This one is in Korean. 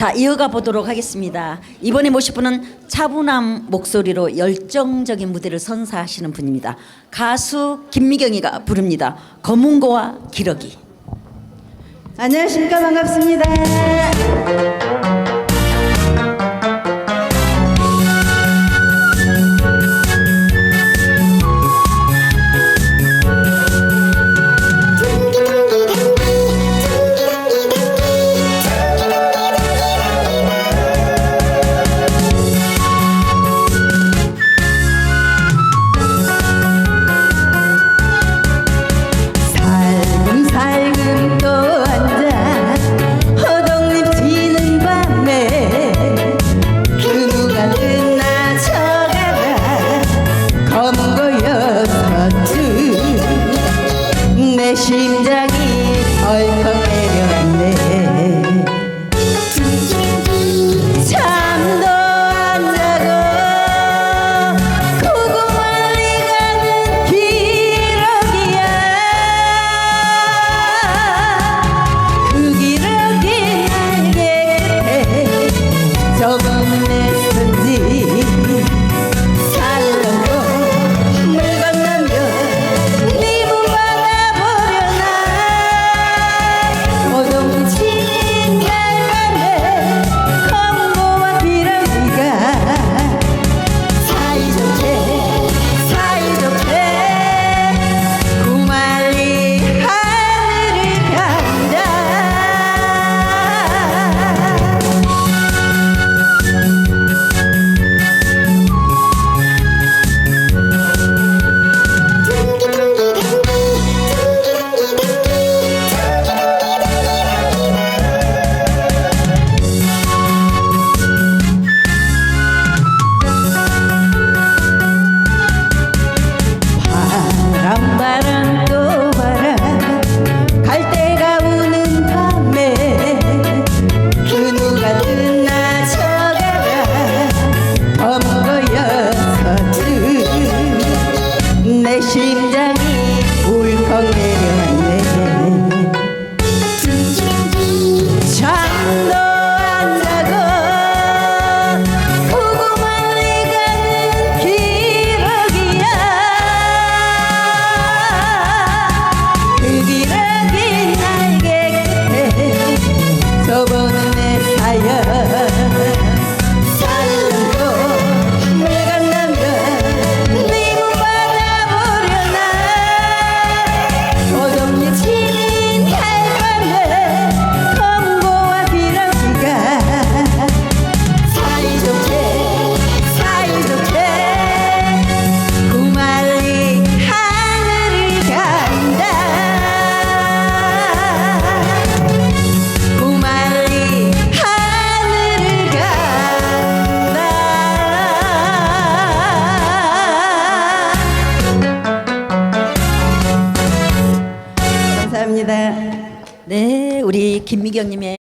자, 이어가 보도록 하겠습니다. 이번에 모실 분은 차분한 목소리로 열정적인 무대를 선사하시는 분입니다. 가수 김미경이가 부릅니다. 검은고와 기러기. 안녕하십니까 반갑습니다. deixe You. 네, 우리 김미경님의